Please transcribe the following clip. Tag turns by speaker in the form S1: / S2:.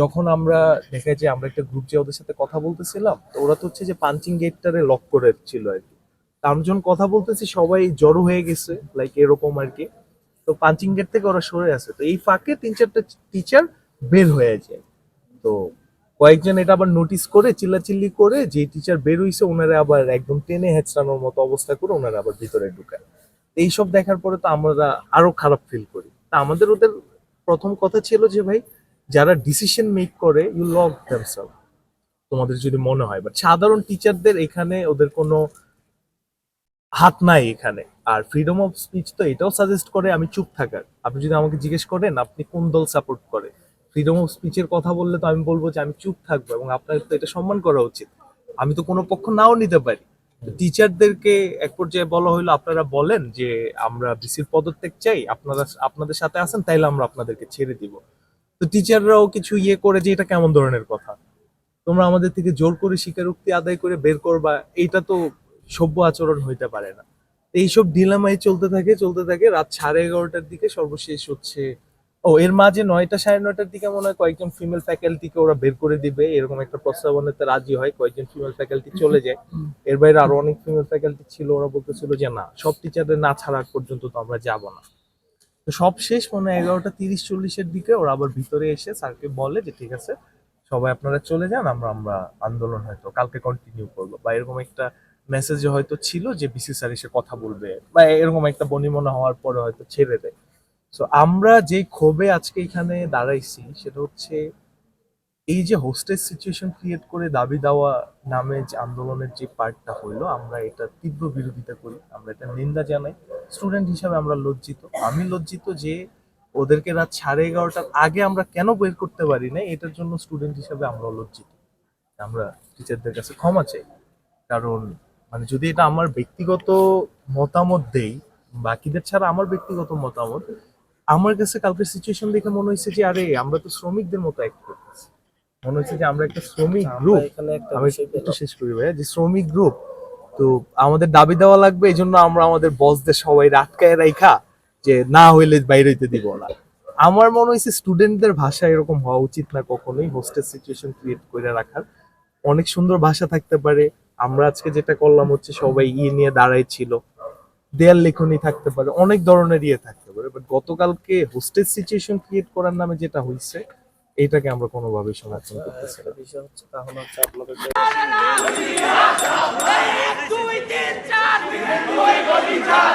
S1: যখন আমরা দেখা যায় যে আমরা একটা গ্রুপ যে ওদের সাথে কথা বলতেছিলাম, তো ওরা তো হচ্ছে যে পাঞ্চিং গেটটারে লক করে ছিল আর কি। তা আমরা কথা বলতেছি, সবাই জড়ো হয়ে গেছে লাইক এরকম আর কি। তো পাঞ্চিং গেট থেকে ওরা সরে আসে। তো এই ফাঁকে তিন চারটা টিচার বের হয়ে যায়। তো কয়েকজন এটা আবার নোটিস করে, চিল্লাচিল্লি করে, যে টিচার বের হইছে, ওনারা আবার একদম টেনে হেঁচড়ানোর মতো অবস্থা করে ওনারা আবার ভিতরে ঢুকায়। এইসব দেখার পরে তো আমরা আরও খারাপ ফিল করি। তা আমাদের ওদের প্রথম কথা ছিল যে, ভাই যারা ডিসিশন মেক করে ইউ লক দেমসেলফ তোমাদের যদি মনে হয় বাট সাধারণ টিচারদের এখানে ওদের কোনো হাত নাই এখানে। আর ফ্রিডম অফ স্পিচ তো এটাও সাজেস্ট করে, আমি চুপ থাকার। আপনি যদি আমাকে জিজ্ঞেস করেন, আপনি কোন দল সাপোর্ট করে? ফ্রিডম অফ স্পিচের কথা বললে তো আমি বলব যে, আমি চুপ থাকব এবং আপনার তো এটা সম্মান করা উচিত। আমি তো কোনো পক্ষ নাও নিতে পারি। টিচারদেরকে এক পর্যায়ে বলা হইল, আপনারা বলেন যে, আমরা বিসির পদত্যাগ চাই, আপনারা, আপনাদের সাথে আছেন, তাইলে আমরা আপনাদেরকে ছেড়ে দিব। তো টিচাররাও কিছু ইয়ে করে যে এটা কেমন ধরনের কথা? তোমরা আমাদের থেকে জোর করে স্বীকারোক্তি আদায় করে বের করবা, এইটা তো সভ্য আচরণ হইতে পারে না। এইসব ডিলামাই চলতে থাকে চলতে থাকে, রাত সাড়ে এগারোটার দিকে সর্বশেষ হচ্ছে, ও, এর মাঝে নয়টা সাড়ে নয়টার দিকে মনে হয় কয়েকজন ফিমেল ফ্যাকাল্টিকে ওরা বের করে দিবে, এরকম একটা প্রস্তাবনাতে রাজি হয়, কয়েকজন ফিমেল ফ্যাকাল্টি চলে যায়। এর বাইরে আরও অনেক ফিমেল ফ্যাকাল্টি ছিল, ওরা বলতেছিল যে, না, সব টিচারদের না ছাড়া পর্যন্ত তো আমরা যাব না। তো সব শেষ মনে হয় এগারোটা তিরিশ চল্লিশের দিকে ওরা আবার ভিতরে এসে স্যারকে বলে যে, ঠিক আছে, সবাই আপনারা চলে যান, আমরা আমরা আন্দোলন হয়তো কালকে কন্টিনিউ করব। বা এরকম একটা মেসেজে হয়তো ছিল যে বিসি স্যার এসে কথা বলবে। বা এরকম একটা বনিমনা হওয়ার পরে হয়তো ছেড়ে দেয়। সো আমরা যে ক্ষোভে আজকে এখানে দাঁড়াইছি, সেটা হচ্ছে এই যে হোস্টেজ সিচুয়েশন ক্রিয়েট করে দাবি দেওয়া নামে যে আন্দোলনের যে পার্টটা হইল আমরা এটা তীব্র বিরোধিতা করি। আমরা এটা নিন্দা জানাই। স্টুডেন্ট হিসাবে আমরা লজ্জিত। আমি লজ্জিত যে ওদেরকে রাত সাড়ে এগারোটার আগে আমরা কেন বের করতে পারি না এটার জন্য স্টুডেন্ট হিসাবে আমরা লজ্জিত। আমরা টিচারদের কাছে ক্ষমা চাই। কারণ মানে যদি এটা আমার ব্যক্তিগত মতামত দেই, বাকিদের ছাড়া আমার ব্যক্তিগত মতামত, আমার কাছে কালকের সিচুয়েশন দেখে মনে হয়েছে যে, আরে, আমরা তো শ্রমিকদের মতো অ্যাক্ট করতেছি মনে হচ্ছে যে আমরা একটা শ্রমিক গ্রুপ আমি একটু শেষ করি ভাইয়া যে শ্রমিক গ্রুপ তো আমাদের দাবি দেওয়া লাগবে এই জন্য আমরা আমাদের বসদের সবাই আটকায় রাখা যে না হইলে বাইরে হইতে দিব না। আমার মনে হয়েছে স্টুডেন্টদের ভাষা এরকম হওয়া উচিত না কখনোই হোস্টেল সিচুয়েশন ক্রিয়েট করে রাখার। অনেক সুন্দর ভাষা থাকতে পারে। আমরা আজকে যেটা করলাম হচ্ছে সবাই ইয়ে নিয়ে দাঁড়াই ছিল। দেয়াল লেখনী থাকতে পারে অনেক ধরনের ইয়ে থাকতে পারে। বাট গতকালকে হোস্টেল সিচুয়েশন ক্রিয়েট করার নামে যেটা হয়েছে এটাকে আমরা কোনোভাবেই সমর্থন করতেছি না।
S2: বিষয় হচ্ছে তাহলে হচ্ছে আপনাদের
S3: দুই তিন চার।